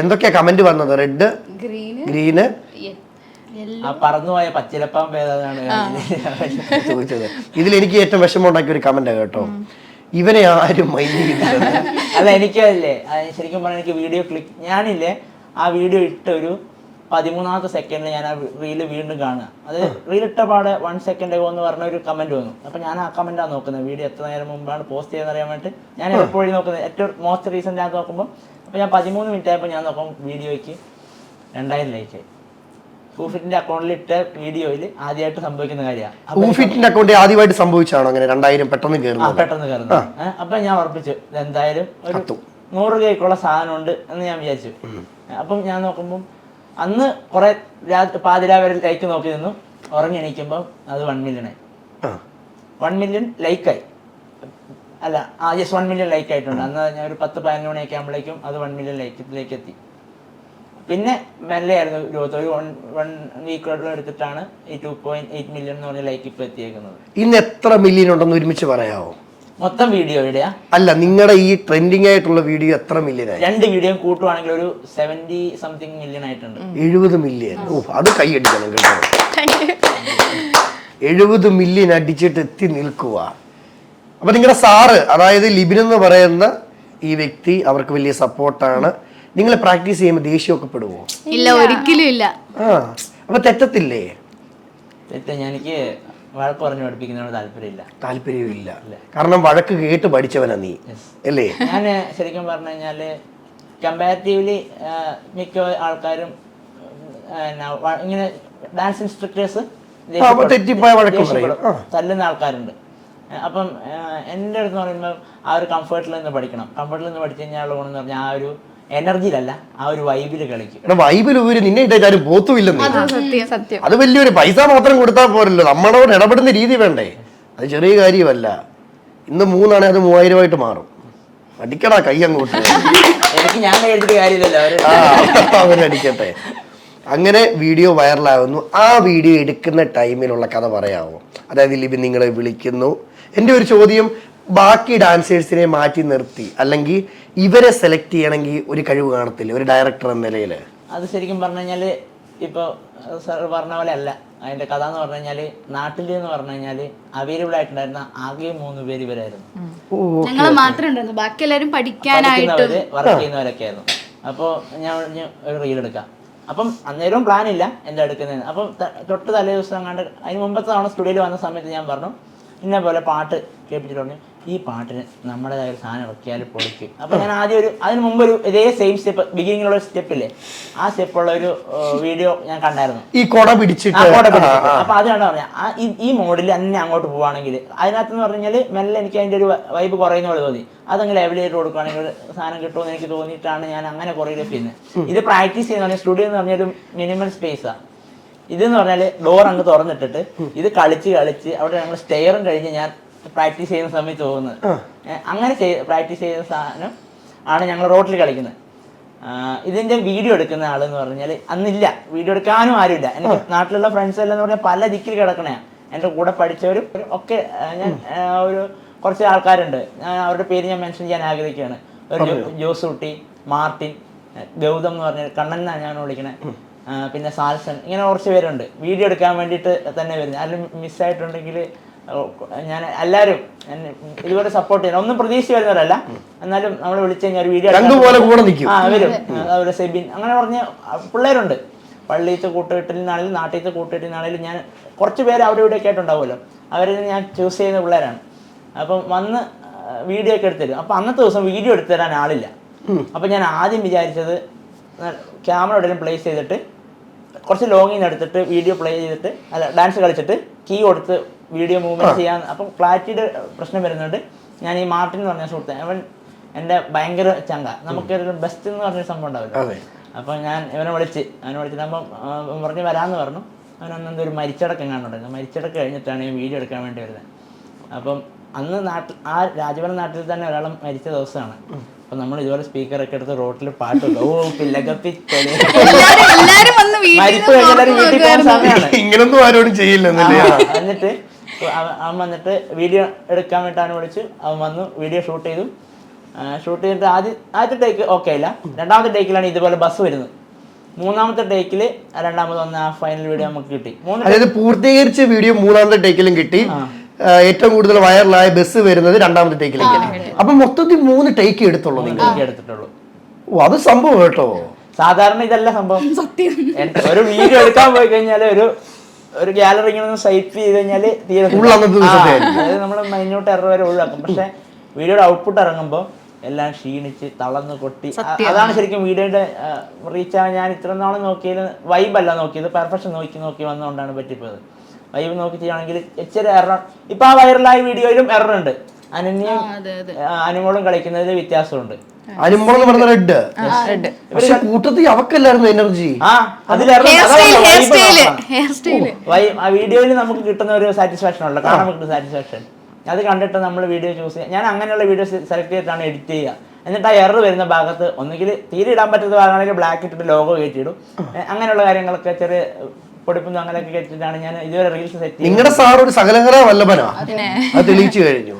എന്തൊക്കെയാ കമന്റ് വന്നത്? Red green ആ പറന്നുപോയ പച്ചിലപ്പാമ്പ് ഏതാണ്? ചോദിച്ചത്. ഇതിൽ എനിക്ക് ഏറ്റവും വിഷമം ഉണ്ടാക്കിയ ഒരു കമന്റ് കേട്ടോ. ഇവനെ ആരും മൈൻഡ് ചെയ്തില്ല അല്ല എനിക്കല്ലേ അത് ശരിക്കും പറഞ്ഞാൽ എനിക്ക് വീഡിയോ ക്ലിക്ക് ഞാനില്ലേ ആ വീഡിയോ ഇട്ട ഒരു പതിമൂന്നാമത്തെ സെക്കൻഡിൽ ഞാൻ ആ റീൽ വീണ്ടും കാണുക. അത് റീൽ ഇട്ട പാടെ വൺ സെക്കൻഡ് എന്ന് പറഞ്ഞ ഒരു കമന്റ് വന്നു. അപ്പൊ ഞാൻ ആ കമന്റാണ് നോക്കുന്നത്. വീഡിയോ എത്ര നേരം മുമ്പാണ് പോസ്റ്റ് ചെയ്യുന്നത് അറിയാൻ വേണ്ടിട്ട് ഞാൻ എപ്പോഴും നോക്കുന്നത് ഏറ്റവും മോസ്റ്റ് റീസെന്റ് ആയിട്ട് നോക്കുമ്പോൾ അപ്പൊ ഞാൻ പതിമൂന്ന് മിനിറ്റ് ആയപ്പോൾ ഞാൻ നോക്കാം വീഡിയോയ്ക്ക് രണ്ടായിരം ലൈക്ക് ഊഫിറ്റിന്റെ അക്കൗണ്ടിൽ ഇട്ട വീഡിയോയിൽ ആദ്യമായിട്ട് സംഭവിക്കുന്ന കാര്യമാണ് ഊഫിറ്റിന്റെ അക്കൗണ്ടിൽ ആദ്യമായിട്ട് സംഭവിച്ചാണോ അങ്ങനെ രണ്ടായിരം പെട്ടെന്ന് കയറുന്നത് പെട്ടെന്ന് കയറുന്നത് അപ്പൊ ഞാൻ ഉറപ്പിച്ചു എന്തായാലും ഒരു നൂറ് രൂപയ്ക്കുള്ള സാധനം ഉണ്ട് എന്ന് ഞാൻ വിചാരിച്ചു. അപ്പം ഞാൻ നോക്കുമ്പോൾ അന്ന് കുറെ രാത്രി പാതിരാ വരെ ലൈക്ക് നോക്കി നിന്നു. ഉറങ്ങി എണീക്കുമ്പോൾ അത് വൺ മില്യൺ ആയി. വൺ മില്യൺ ലൈക്കായി അല്ല ആ യെസ് വൺ മില്യൺ ലൈക്ക് ആയിട്ടുണ്ട്. അന്ന് ഞാൻ ഒരു പത്ത് പതിനൊന്ന് മണിയൊക്കെ ആകുമ്പോഴേക്കും അത് വൺ മില്യൺ ലൈക്കിലേക്ക് എത്തി. പിന്നെ മെല്ലെ ആയിരുന്നു ഗ്രോത്ത് ഒരു വൺ വൺ വീക്കോളം എടുത്തിട്ടാണ് ഈ ടു പോയിന്റ് എയ്റ്റ് മില്യൺ എന്ന് പറഞ്ഞ ലൈക്ക് ഇപ്പോൾ എത്തിയേക്കുന്നത്. ഇന്ന് എത്ര മില്യൺ ഉണ്ടെന്ന് ഒരുമിച്ച് പറയാമോ മൊത്തം വീഡിയോ ഇവിടെയാ അല്ല നിങ്ങളുടെ ഈ ട്രെൻഡിങ് ആയിട്ടുള്ള വീഡിയോ എത്ര മില്യൺ ആയി? രണ്ട് വീഡിയോ കൂട്ടുവാണെങ്കിൽ ഒരു സെവന്റി സംതിങ് മില്യൺ ആയിട്ടുണ്ട്. എഴുപത് മില്യൺ ഓ അത് കൈയടിക്കണം കേട്ടോ. എഴുപത് മില്യൺ അടിച്ചിട്ട് എത്തി നിൽക്കുക അപ്പൊ നിങ്ങളുടെ സാറ് അതായത് ലിബിൻ എന്ന് പറയുന്ന ഈ വ്യക്തി അവർക്ക് വലിയ സപ്പോർട്ടാണ്. നിങ്ങൾ പ്രാക്ടീസ് ചെയ്യുമ്പോൾ ദേഷ്യമൊക്കെ പെടുവോ ഇല്ല. ഒരിക്കലും ഇല്ല. ആ അപ്പൊ തെറ്റത്തില്ലേ? തെറ്റ ഞാൻ എനിക്ക് വഴക്ക് പറഞ്ഞു പഠിപ്പിക്കുന്നതിനോട് താല്പര്യമില്ല. താല്പര്യമില്ല കാരണം വഴക്ക് കേട്ട് പഠിച്ചവനാ നീ അല്ലേ? ഞാൻ ശരിക്കും പറഞ്ഞു കഴിഞ്ഞാൽ കമ്പാരിറ്റീവ്ലി മിക്ക ആൾക്കാരും ഇങ്ങനെ ഡാൻസ് ഇൻസ്ട്രക്ടേഴ്സ് തെറ്റിപ്പോയ വഴക്ക്. തല്ലുന്ന ആൾക്കാരുണ്ട്. അപ്പം എന്റെ അടുത്ത് പറയുമ്പോൾ ആ ഒരു കംഫർട്ടിൽ നിന്ന് പഠിക്കണം. കംഫർട്ടിൽ നിന്ന് പഠിച്ചു കഴിഞ്ഞാൽ ഗുണമെന്ന് പറഞ്ഞാൽ ആ ഒരു എനർജിയിലല്ല ആ ഒരു വൈബിൽ കളിക്കും. എടാ വൈബിൽ ഒരു നിന്നെ ഇട്ടാരും പോത്തുമില്ലെന്ന്. അത് സത്യം സത്യം. അത് വലിയൊരു പൈസ മാത്രം കൊടുത്താൽ പോരല്ലോ. നമ്മളോട് ഇടപെടുന്ന രീതി വേണ്ടേ? അത് ചെറിയ കാര്യമല്ല. ഇന്ന് മൂന്നാണെങ്കിൽ അത് മൂവായിരമായിട്ട് മാറും. അടിക്കടാ കൈ അങ്ങോട്ട്. എനിക്ക് ഞാൻ കാര്യമില്ലല്ലോ. അവരടിക്കട്ടെ അങ്ങനെ വീഡിയോ വൈറലാകുന്നു ആ വീഡിയോ എടുക്കുന്ന ടൈമിലുള്ള കഥ പറയാമോ അതായത് ലിബിൻ നിങ്ങളെ വിളിക്കുന്നു. എന്റെ ഒരു ചോദ്യം ബാക്കി ഡാൻസേഴ്സിനെ മാറ്റി നിർത്തി അല്ലെങ്കിൽ ഇവരെ സെലക്ട് ചെയ്യണമെങ്കിൽ ഒരു കഴിവ് കാണത്തില്ല ഒരു ഡയറക്ടർ എന്ന നിലയിൽ അത് ശരിക്കും പറഞ്ഞു കഴിഞ്ഞാൽ ഇപ്പൊ സാർ പറഞ്ഞ പോലെ അല്ല. അതിന്റെ കഥ എന്ന് പറഞ്ഞു കഴിഞ്ഞാൽ നാട്ടിൽ എന്ന് പറഞ്ഞു കഴിഞ്ഞാൽ അവൈലബിൾ ആയിട്ടുണ്ടായിരുന്ന ആകെ മൂന്ന് പേര് ഇവരായിരുന്നു. ഞങ്ങളെ മാത്രമേ ഉണ്ടായിരുന്നു ബാക്കി എല്ലാവരും പഠിക്കാനായിട്ട് വർക്ക് ചെയ്യുന്നവരൊക്കെ ആയിരുന്നു അപ്പോൾ ഞാൻ പറഞ്ഞു ഒരു റീൽ എടുക്കാം. അപ്പം അന്നേരവും പ്ലാൻ ഇല്ല എന്റെ എടുക്കുന്നതിന് അപ്പം തൊട്ട് തലേ ദിവസം കണ്ട് അതിന് മുമ്പത്തെ തവണ സ്റ്റുഡിയോയിൽ വന്ന സമയത്ത് ഞാൻ പറഞ്ഞു ഇന്ന പോലെ പാട്ട് കേൾപ്പിച്ചിട്ട് പറഞ്ഞു ഈ പാട്ടിന് നമ്മുടേതായ ഒരു സാധനം ഇറക്കിയാൽ പൊളിക്കും. അപ്പം ഞാൻ ആദ്യം ഒരു അതിന് മുമ്പ് ഒരു ഇതേ സെയിം സ്റ്റെപ്പ് ബിഗിനിങ്ങിലുള്ള ഒരു സ്റ്റെപ്പ് ഇല്ലേ? ആ സ്റ്റെപ്പുള്ള ഒരു വീഡിയോ ഞാൻ കണ്ടായിരുന്നു. ഈ കൊട പിടിച്ചിട്ട്. കോട്ട ആ, പിടിച്ചിട്ട്. ആ. ഈ മോഡിൽ തന്നെ അങ്ങോട്ട് പോവാണെങ്കിൽ അതിനകത്ത് എന്ന് പറഞ്ഞാൽ മെല്ലെ എനിക്ക് അതിന്റെ ഒരു വൈബ് കുറയുന്ന പോലെ തോന്നി. അതങ്ങ് ലെവലായിട്ട് കൊടുക്കുകയാണെങ്കിൽ ഒരു സാധനം കിട്ടുമെന്ന് എനിക്ക് തോന്നിയിട്ടാണ് ഞാൻ അങ്ങനെ കൊറിയോഗ്രാഫി ചെയ്യുന്നത്. ഇത് പ്രാക്ടീസ് ചെയ്യുന്ന സ്റ്റുഡിയോ എന്ന് പറഞ്ഞൊരു മിനിമം സ്പേസാ ഇതെന്ന് പറഞ്ഞാൽ ഡോർ അങ്ങ് തുറന്നിട്ടിട്ട് ഇത് കളിച്ച് കളിച്ച് അവിടെ ഞങ്ങൾ സ്റ്റെയറും കഴിഞ്ഞ് ഞാൻ പ്രാക്ടീസ് ചെയ്യുന്ന സമയത്ത് പോകുന്നത്. അങ്ങനെ പ്രാക്ടീസ് ചെയ്യുന്ന സാധനം ആണ് ഞങ്ങൾ റോട്ടിൽ കളിക്കുന്നത്. ഇതിന്റെ വീഡിയോ എടുക്കുന്ന ആളെന്ന് പറഞ്ഞാൽ അന്നില്ല. വീഡിയോ എടുക്കാനും ആരുമില്ല. എനിക്ക് നാട്ടിലുള്ള ഫ്രണ്ട്സ് എല്ലാം എന്ന് പറഞ്ഞാൽ പല ദിക്കിൽ കിടക്കണേ എന്റെ കൂടെ പഠിച്ചവരും ഒക്കെ ഞാൻ ഒരു കുറച്ച് ആൾക്കാരുണ്ട്. ഞാൻ അവരുടെ പേര് ഞാൻ മെൻഷൻ ചെയ്യാൻ ആഗ്രഹിക്കുകയാണ്. ഒരു ജോ- ജോസ് കുട്ടി മാർട്ടിൻ ഗൗതം എന്ന് പറഞ്ഞ കണ്ണൻ എന്നാണ് ഞാൻ വിളിക്കണേ. പിന്നെ സാൽസൺ ഇങ്ങനെ കുറച്ച് പേരുണ്ട്. വീഡിയോ എടുക്കാൻ വേണ്ടിയിട്ട് തന്നെ വരുന്നത്. അതിൽ മിസ്സായിട്ടുണ്ടെങ്കിൽ ഞാൻ എല്ലാവരും എന്നെ ഇതുപോലെ സപ്പോർട്ട് ചെയ്യണം. ഒന്നും പ്രതീക്ഷിച്ച് വരുന്നവരല്ല. എന്നാലും നമ്മൾ വിളിച്ചു കഴിഞ്ഞാൽ ഒരു വീഡിയോ പോലെ കൂടെ നിൽക്കും. ആ വരും. അതുപോലെ സെബിൻ അങ്ങനെ പറഞ്ഞ പിള്ളേരുണ്ട്. പള്ളിയിലത്തെ കൂട്ടുകെട്ടിൽ നിന്നാണെങ്കിലും നാട്ടിലത്തെ കൂട്ടുകെട്ടിൽ നിന്നാണെങ്കിലും ഞാൻ കുറച്ച് പേര് അവിടെ ഇവിടെ ഒക്കെ ആയിട്ടുണ്ടാവുമല്ലോ. അവരെ ഞാൻ ചൂസ് ചെയ്യുന്ന പിള്ളേരാണ്. അപ്പം വന്ന് വീഡിയോ ഒക്കെ എടുത്തു തരും. അപ്പം അന്നത്തെ ദിവസം വീഡിയോ എടുത്തു തരാൻ ആളില്ല. അപ്പം ഞാൻ ആദ്യം വിചാരിച്ചത് ക്യാമറ എവിടെയും പ്ലേസ് ചെയ്തിട്ട് കുറച്ച് ലോങ്ങിൽ എടുത്തിട്ട് വീഡിയോ പ്ലേ ചെയ്തിട്ട് അല്ല ഡാൻസ് കളിച്ചിട്ട് കീ കൊടുത്ത് വീഡിയോ മൂവ്മെന്റ് ചെയ്യാൻ. അപ്പം ക്ലാരിറ്റിയുടെ പ്രശ്നം വരുന്നുണ്ട്. ഞാൻ ഈ മാർട്ടിൻ എന്ന് പറഞ്ഞ സുഹൃത്ത് അവൻ എന്റെ ഭയങ്കര ചങ്ക. നമുക്കൊരു ബെസ്റ്റ് എന്ന് പറഞ്ഞൊരു സംഭവം ഉണ്ടാവില്ല. അപ്പൊ ഞാൻ ഇവനെ വിളിച്ച് അവനെ വിളിച്ചിട്ട് അപ്പം ആ, അവൻ പറഞ്ഞ് വരാമെന്ന് പറഞ്ഞു. എന്തോ ഒരു മരിച്ചടക്കം കാണുന്നുണ്ടായിരുന്നു മരിച്ചടക്കം കഴിഞ്ഞിട്ടാണ് ഈ വീഡിയോ എടുക്കാൻ വേണ്ടി വരുന്നത്. അപ്പം അന്ന് നാട്ടിൽ ആ രാജഭവൻ നാട്ടിൽ തന്നെ ഒരാൾ മരിച്ച ദിവസമാണ്. അപ്പൊ നമ്മൾ ഇതുപോലെ സ്പീക്കറൊക്കെ എടുത്ത് റോട്ടിൽ പാട്ടുണ്ട്. ഓ മരിപ്പ് വീട്ടിൽ സമയമാണ്. ഇങ്ങനൊന്നും ആരോടും എന്നിട്ട് അവൻ വന്നിട്ട് വീഡിയോ എടുക്കാൻ വേണ്ടി അവനെ വിളിച്ചു അവൻ വന്നു വീഡിയോ ഷൂട്ട് ചെയ്തു. ഷൂട്ട് ചെയ്തിട്ട് ആദ്യ ആദ്യത്തെ ടേക്ക് ഓക്കെ ഇല്ല രണ്ടാമത്തെ ടേക്കിലാണ് ഇതുപോലെ ബസ് വരുന്നത്. മൂന്നാമത്തെ ടേക്കിൽ രണ്ടാമത് വന്ന ആ ഫൈനൽ വീഡിയോ നമുക്ക് കിട്ടി. അതായത് പൂർത്തീകരിച്ച വീഡിയോ മൂന്നാമത്തെ ടേക്കിലും കിട്ടി. ഏറ്റവും കൂടുതൽ വൈറലായ ബസ് വരുന്നത് രണ്ടാമത്തെ ടേക്കിലേക്ക് അപ്പൊ മൊത്തത്തിൽ മൂന്ന് ടേക്ക് എടുത്തുള്ളൂ നിങ്ങൾ. എടുത്തിട്ടുള്ളൂ. ഓ അത് സംഭവം കേട്ടോ. സാധാരണ ഇതല്ല സംഭവം. സത്യം. ഒരു വീഡിയോ എടുക്കാൻ പോയി കഴിഞ്ഞാൽ ഒരു ഒരു ഗാലറി ഇങ്ങനെ ഒന്ന് സൈപ്പ് ചെയ്ത് കഴിഞ്ഞാൽ തീരെ അതായത് നമ്മൾ മൈന്യൂട്ട് എറർ വരെ ഒഴിവാക്കും. പക്ഷെ വീഡിയോയുടെ ഔട്ട്പുട്ട് ഇറങ്ങുമ്പോൾ എല്ലാം ക്ഷീണിച്ച് തളർന്ന് കൊട്ടി. അതാണ് ശരിക്കും വീഡിയോയുടെ റീച്ച് ആവാൻ ഞാൻ ഇത്ര നാളും നോക്കിയത് വൈബല്ല നോക്കിയത്. പെർഫെക്ഷൻ നോക്കി നോക്കി വന്നുകൊണ്ടാണ് പറ്റിപ്പോയത്. വൈബ് നോക്കി ചെയ്യുകയാണെങ്കിൽ ഇച്ചിരി എറർ ഇപ്പൊ ആ വൈറലായ വീഡിയോയിലും എറർ ഉണ്ട്. അനന്യം അതെ അതെ. ആ, അനുമോളും കളിക്കുന്നതിൽ വ്യത്യാസമുണ്ട്. അനുമോളെന്ന് പറഞ്ഞ റെഡ് പക്ഷെ കൂട്ടത്തിൽ അവക്കല്ലായിരുന്നു എനർജി വീഡിയോയിൽ നമുക്ക് കിട്ടുന്ന ഒരു സാറ്റിസ്ഫാക്ഷൻ ഉള്ള കാണാൻ കിട്ടുന്ന സാറ്റിസ്ഫാക്ഷൻ അത് കണ്ടിട്ട് നമ്മൾ വീഡിയോ ചൂസ് ചെയ്യുക ഞാൻ അങ്ങനെയുള്ള വീഡിയോ സെലക്ട് ചെയ്തിട്ടാണ് എഡിറ്റ് ചെയ്യുക. എന്നിട്ട് ആ എറർ വരുന്ന ഭാഗത്ത് ഒന്നുകിൽ തീരെ ഇടാൻ പറ്റുന്ന ഭാഗമാണെങ്കിൽ ബ്ലാക്ക് ഇട്ടിട്ട് ലോഗോ കയറ്റിയിടും അങ്ങനെയുള്ള കാര്യങ്ങളൊക്കെ ചെറിയ പൊടിപ്പും അങ്ങനെയൊക്കെ കേട്ടിട്ടാണ് ഞാൻ ഇതുവരെ റീൽസ് സെറ്റ് ചെയ്യുന്നത് നിങ്ങളുടെ സാർ ഒരു സകലകല വല്ലഭനാ അത് തെളിയിച്ചു കഴിഞ്ഞു.